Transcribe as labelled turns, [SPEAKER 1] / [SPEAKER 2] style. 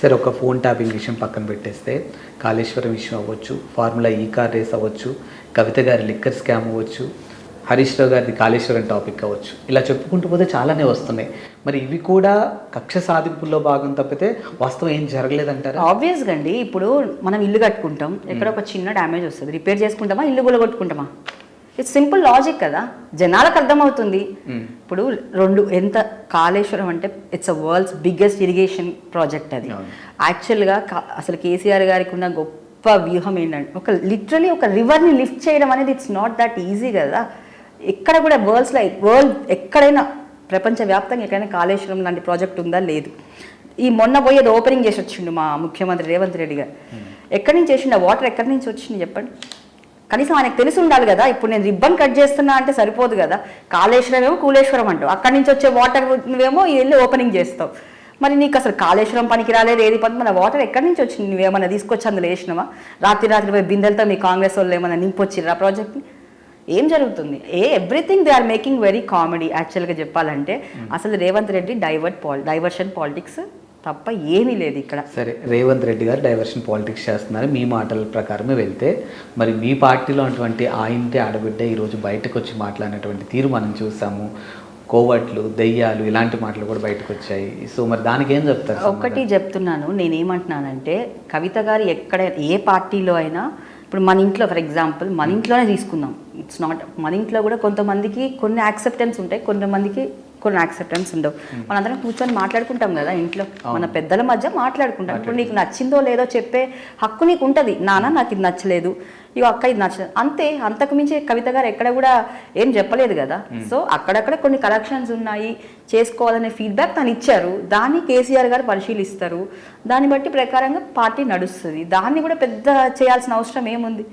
[SPEAKER 1] సరే ఒక phone tapping విషయం పక్కన పెట్టేస్తే కాళేశ్వరం విషయం అవ్వచ్చు ఫార్ములా ఈ కార్ రేస్ అవ్వచ్చు కవిత గారి లిక్కర్ స్కామ్ అవ్వచ్చు హరీష్ రావు గారిది కాళేశ్వరం టాపిక్ అవ్వచ్చు. ఇలా చెప్పుకుంటూ పోతే చాలానే వస్తున్నాయి. మరి ఇవి కూడా కక్ష సాధింపుల్లో భాగం తప్పితే వాస్తవం ఏం జరగలేదంటారా?
[SPEAKER 2] ఆబ్వియస్గా అండి. ఇప్పుడు మనం ఇల్లు కట్టుకుంటాం. ఎక్కడ ఒక చిన్న డ్యామేజ్ వస్తుంది. రిపేర్ చేసుకుంటామా ఇల్లు కొట్టుకుంటామా ఇట్స్ సింపుల్ లాజిక్ కదా. జనాలకు అర్థమవుతుంది.
[SPEAKER 1] మ్మ్.
[SPEAKER 2] ఇప్పుడు రెండు ఎంత కాళేశ్వరం అంటే it's a world's biggest irrigation project అది. యాక్చువల్గా అసలు కేసీఆర్ గారికి ఉన్న గొప్ప వ్యూహం ఏంటంటే ఒక లిటరలీ ఒక రివర్ని లిఫ్ట్ చేయడం అనేది ఇట్స్ నాట్ దట్ ఈజీ కదా. ఎక్కడ కూడా వరల్డ్స్లో వరల్డ్ ఎక్కడైనా ప్రపంచవ్యాప్తంగా ఎక్కడైనా కాళేశ్వరం లాంటి ప్రాజెక్ట్ ఉందా? లేదు. ఈ మొన్న పోయేది ఓపెనింగ్ చేసి వచ్చిండు మా ముఖ్యమంత్రి రేవంత్ రెడ్డి గారు. ఎక్కడి నుంచి చేసిండు వాటర్ ఎక్కడి నుంచి వచ్చింది చెప్పండి? కనీసం ఆయనకు తెలిసి ఉండాలి కదా. ఇప్పుడు నేను రిబ్బన్ కట్ చేస్తున్నా అంటే సరిపోదు కదా. కాళేశ్వరం ఏమో కూలేశ్వరం అంటావు. అక్కడి నుంచి వచ్చే వాటర్ నువ్వేమో వెళ్ళి ఓపెనింగ్ చేస్తావు. మరి నీకు అసలు కాళేశ్వరం పనికి రాలేదు ఏది పని మన వాటర్ ఎక్కడి నుంచి వచ్చింది? నువ్వేమన్నా తీసుకొచ్చి అందులో వేసినావా? రాత్రి రాత్రి పోయి బిందెలతో మీ కాంగ్రెస్ వాళ్ళు ఏమన్నా నింపొచ్చిర్రా ప్రాజెక్ట్ని ఏం జరుగుతుంది? ఏ everything they are making very comedy యాక్చువల్గా చెప్పాలంటే అసలు రేవంత్ రెడ్డి డైవర్ట్ పాల్ డైవర్షన్ పాలిటిక్స్ తప్ప ఏమీ లేదు ఇక్కడ.
[SPEAKER 1] సరే రేవంత్ రెడ్డి గారు డైవర్షన్ పాలిటిక్స్ చేస్తున్నారు. మీ మాటల ప్రకారమే వెళ్తే మరి మీ పార్టీలో అటువంటి ఆ ఇంటి ఆడబిడ్డ ఈరోజు బయటకు వచ్చి మాట్లాడినటువంటి తీరు మనం చూసాము. కోవట్లు దెయ్యాలు ఇలాంటి మాటలు కూడా బయటకు వచ్చాయి సో మరి దానికి ఏం చెప్తారు
[SPEAKER 2] ఒక్కటి చెప్తున్నాను. నేనేమంటున్నానంటే కవిత గారు ఎక్కడ ఏ పార్టీలో అయినా ఇప్పుడు మన ఇంట్లో ఫర్ ఎగ్జాంపుల్ మన ఇంట్లోనే తీసుకుందాం. ఇట్స్ నాట్ మన ఇంట్లో కూడా కొంతమందికి కొన్ని యాక్సెప్టెన్స్ ఉంటాయి కొంతమందికి కొన్ని యాక్సెప్టెన్స్ ఉండవు. మనందరం కూర్చొని మాట్లాడుకుంటాం కదా ఇంట్లో. మన పెద్దల మధ్య మాట్లాడుకుంటాం. ఇప్పుడు నీకు నచ్చిందో లేదో చెప్పే హక్కు నీకు ఉంటుంది. నాన్న నాకు ఇది నచ్చలేదు. ఇగో అక్క ఇది నచ్చలేదు అంతే. అంతకు మించి కవిత గారు ఎక్కడ కూడా ఏం చెప్పలేదు కదా. సో అక్కడక్కడ కొన్ని కలెక్షన్స్ ఉన్నాయి. చేసుకోవాలనే ఫీడ్బ్యాక్ తను ఇచ్చారు దాన్ని కేసీఆర్ గారు పరిశీలిస్తారు. దాన్ని బట్టి ప్రకారంగా పార్టీ నడుస్తుంది. దాన్ని కూడా పెద్ద చేయాల్సిన అవసరం ఏముంది?